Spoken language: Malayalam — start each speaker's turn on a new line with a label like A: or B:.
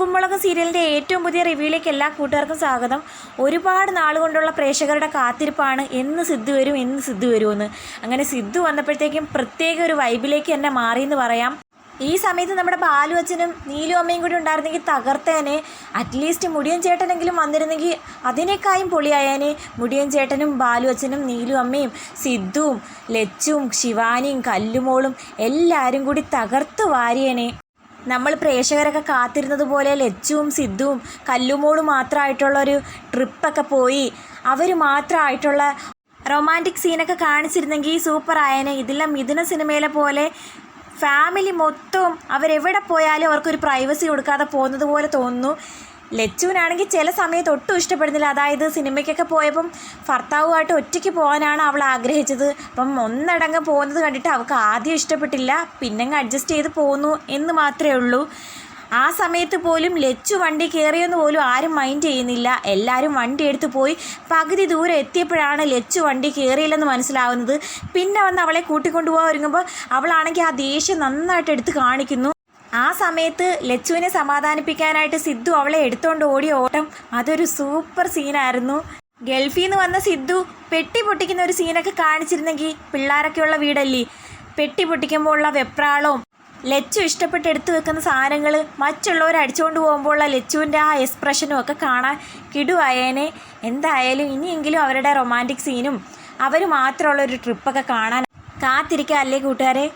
A: ഉപ്പുമുളക് സീരിയലിന്റെ ഏറ്റവും പുതിയ റിവ്യൂയിലേക്ക് എല്ലാ കൂട്ടുകാർക്കും സ്വാഗതം. ഒരുപാട് നാൾ കൊണ്ടുള്ള പ്രേക്ഷകരുടെ കാത്തിരിപ്പാണ് എന്ന് സിദ്ധു വരും എന്ന് സിദ്ധു വരുമെന്ന്. അങ്ങനെ സിദ്ധു വന്നപ്പോഴത്തേക്കും പ്രത്യേക ഒരു വൈബിലേക്ക് തന്നെ മാറിയെന്ന് പറയാം. ഈ സമയത്ത് നമ്മുടെ ബാലു അച്ഛനും നീലു അമ്മയും കൂടി ഉണ്ടായിരുന്നെങ്കിൽ തകർത്തേനെ. അറ്റ്ലീസ്റ്റ് മുടിയൻ ചേട്ടനെങ്കിലും വന്നിരുന്നെങ്കിൽ അതിനേക്കായും പൊളിയായേനെ. മുടിയൻ ചേട്ടനും ബാലു അച്ഛനും നീലു അമ്മയും സിദ്ധുവും ലച്ചും ശിവാനിയും കല്ലുമോളും എല്ലാവരും കൂടി തകർത്ത് വാരിയേനെ. നമ്മൾ പ്രേക്ഷകരൊക്കെ കാത്തിരുന്നത് പോലെ ലച്ചുവും സിദ്ധുവും കല്ലുമോളും മാത്രമായിട്ടുള്ള ഒരു ട്രിപ്പൊക്കെ പോയി. അവർ മാത്രമായിട്ടുള്ള റൊമാന്റിക് സീനൊക്കെ കാണിച്ചിരുന്നെങ്കിൽ സൂപ്പർ ആയേനെ. ഇതെല്ലാം മിഥുന സിനിമയിലെ പോലെ ഫാമിലി മൊത്തവും അവരെവിടെ പോയാലും അവർക്കൊരു പ്രൈവസി കൊടുക്കാതെ പോകുന്നത് പോലെ തോന്നുന്നു. ലച്ചുവിനാണെങ്കിൽ ചില സമയത്ത് ഒട്ടും ഇഷ്ടപ്പെടുന്നില്ല. അതായത് സിനിമയ്ക്കൊക്കെ പോയപ്പം ഭർത്താവുമായിട്ട് ഒറ്റയ്ക്ക് പോകാനാണ് അവൾ ആഗ്രഹിച്ചത്. അപ്പം ഒന്നടങ്കം പോകുന്നത് കണ്ടിട്ട് അവൾക്ക് ആദ്യം ഇഷ്ടപ്പെട്ടില്ല. പിന്നങ്ങ് അഡ്ജസ്റ്റ് ചെയ്ത് പോന്നു എന്ന് മാത്രമേ ഉള്ളൂ. ആ സമയത്ത് പോലും ലച്ചു വണ്ടി കയറിയെന്ന് പോലും ആരും മൈൻഡ് ചെയ്യുന്നില്ല. എല്ലാവരും വണ്ടി എടുത്ത് പോയി പകുതി ദൂരം എത്തിയപ്പോഴാണ് ലച്ചു വണ്ടി കയറിയില്ലെന്ന് മനസ്സിലാവുന്നത്. പിന്നെ വന്ന് അവളെ കൂട്ടിക്കൊണ്ടുപോകാൻ ഒരുങ്ങുമ്പോൾ അവളാണെങ്കിൽ ആ ദേഷ്യം നന്നായിട്ട് എടുത്ത് കാണിക്കുന്നു. ആ സമയത്ത് ലച്ചുവിനെ സമാധാനിപ്പിക്കാനായിട്ട് സിദ്ധു അവളെ എടുത്തോണ്ട് ഓടിയ ഓട്ടം അതൊരു സൂപ്പർ സീനായിരുന്നു. ഗൾഫിൽ നിന്ന് വന്ന സിദ്ധു പെട്ടി പൊട്ടിക്കുന്ന ഒരു സീനൊക്കെ കാണിച്ചിരുന്നെങ്കിൽ പിള്ളേരൊക്കെയുള്ള വീടല്ലേ? പെട്ടി പൊട്ടിക്കുമ്പോൾ ഉള്ള വെപ്രാളവും ലച്ചു ഇഷ്ടപ്പെട്ട് എടുത്തു വെക്കുന്ന സാധനങ്ങൾ മറ്റുള്ളവർ അടിച്ചുകൊണ്ട് പോകുമ്പോഴുള്ള ലച്ചുവിന്റെ ആ എക്സ്പ്രഷനും ഒക്കെ കാണാൻ കിടുവായേനെ. എന്തായാലും ഇനിയെങ്കിലും അവരുടെ റൊമാന്റിക് സീനും അവർ മാത്രമുള്ള ഒരു ട്രിപ്പൊക്കെ കാണാൻ കാത്തിരിക്കുക അല്ലേ കൂട്ടുകാരെ?